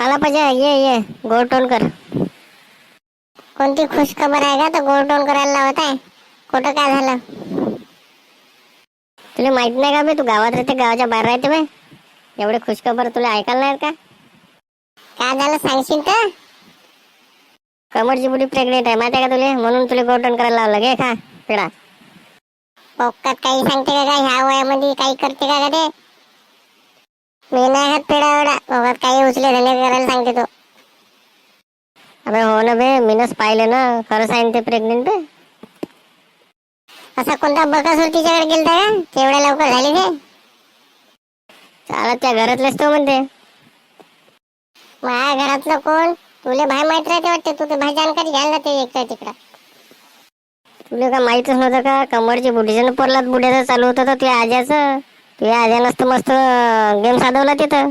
आला पाहिजे. ये ये. गोडटोन कर. कोणती खुश खबर आहे का? तर गोडटोन करायला लावत आहे. कुठं काय झालं? तुला माहीत नाही का बे? तू गावात राहते गावाच्या बाहेर राहते बे. एवढे खुश खबर तुला ऐकायला नाही का? काय झालं? सांगशील तर? कमरची बुडी प्रेग्नेंट आहे. माहिती आहे का तुला? म्हणून तुला गोटन करायला लावलं. घे खा पिढा पोक्कात काही सांगते का काय ह्या वयामध्ये काही करते का का ते? मी नाही हात पेढा एवढा पोकात काही उचले धंदे करायला सांगते तो. अबे हो ना बे मीनच पाहिलं ना. खरं सांग ते प्रेग्नेंट बे. असा कोणता बकासूर तिच्याकडे गेलता का? तेवढ्या लवकर झाली ते चालत त्या घरातलेच तो म्हणते. माझ्या घरातलं कोण? तुले भाई माहीत राहते वाटते. तू ते भाई जानकारी घ्यायला ते एकटा तिकडं. तुला का माहितच नव्हतं का? कमरची बुढीजन पोरलात बुढ्याचं चालू होतं तर तुझ्या आज्याचं. तुझ्या आज्यानं तर मस्त गेम साधवला तिथं.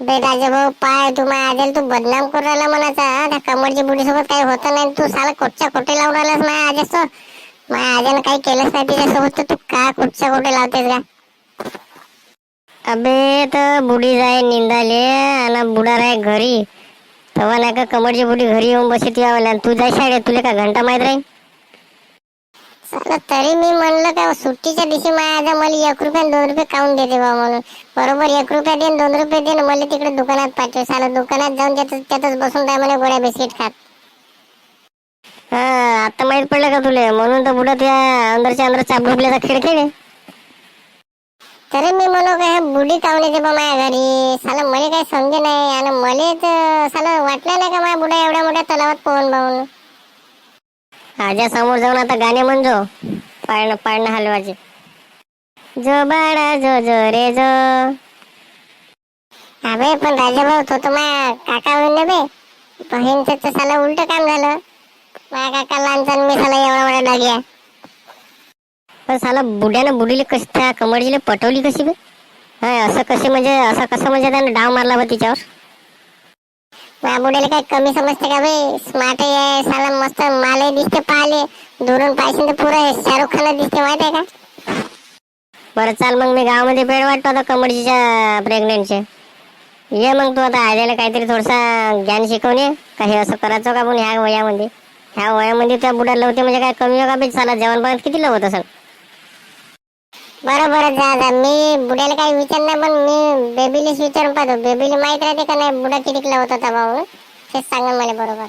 बे राजा भाऊ पाय तू माझ्या तू बदनाम करून राहिला म्हणाचा? त्या कमरची बुडी सोबत काही होतं नाही तू साला कोटच्या कोटे लावून राहिलास माझ्या आज्याचं माझ्या आज्यानं काही केलंच नाही तिच्यासोबत तर तू का कुठच्या कोटे लावतेस का अबे तर बुडी जाय निंदाले आणि बुडा राय घरी. तेव्हा नाही का कमरची बुडी घरी येऊन बसते तुझ्या तू जाय शाळेत तुला का घंटा माहीत राहील साला तरी मी म्हणलं का सुट्टीच्या दिवशी माझ्या मला एक रुपया दोन रुपये काऊन देते बा म्हणून? बरोबर एक रुपया देन दोन रुपये देन मला तिकडे दुकानात पाठव. साला दुकानात जाऊन त्यातच त्यातच बसून काय म्हणे गोळ्या बिस्किट खात हा आता माहीत पडलं का तुले? म्हणून तर बुडा त्या अंदरच्या अंदर चापडुकल्याचा खेळ खेळे तरी मी म्हणू का बुडी काऊन येते बा माझ्या घरी? साला मला काही समजे नाही. आणि मला तर साला वाटलं नाही का माझ्या बुडा एवढ्या मोठ्या तलावात पोहून बाहून आजा समोर जाऊन आता गाणे म्हणजो. पाळणं पाळणं हलवाचे. जो बाळा जो जो रे जो. अबे पण राजा भाऊ तो तर माझ्या काका होईल बे. बहीणचं तर साला उलट काम झालं. माझ्या काका लहानचा मी साला एवढा मोठा डाग्या पण साला बुड्यानं बुडीले कशी त्या कमरजीले पटवली कशी बे? हाय असं कसे म्हणजे असं कसं म्हणजे त्यानं डाव मारला बा तिच्यावर? बुड्याला काही कमी समजते का बे स्मार्ट आहे साला मस्त माले दिसते पाहिले दुरून पाहिजे तर पुरा शाहरुख खान दिसते माहिती आहे का? बरं चाल मग मी गावामध्ये पेड वाटतो आता कमडजीच्या प्रेग्नेंटचे ये मग तू आता आज्याला काहीतरी थोडसा ज्ञान शिकवून ये. का हे असं करायचं का पण ह्या वयामध्ये? ह्या वयामध्ये त्या बुड्याला होते म्हणजे काय कमी का बी चाला जेवण पण किती लवत असेल? बरोबर दादा. जा जा मी बुड्याला काही विचारणार पण मी बेबीलीच विचारून पाहतो. बेबीला माहीत राहते का नाही? बुडा किती होता होता भाऊ तेच सांगा मला बरोबर.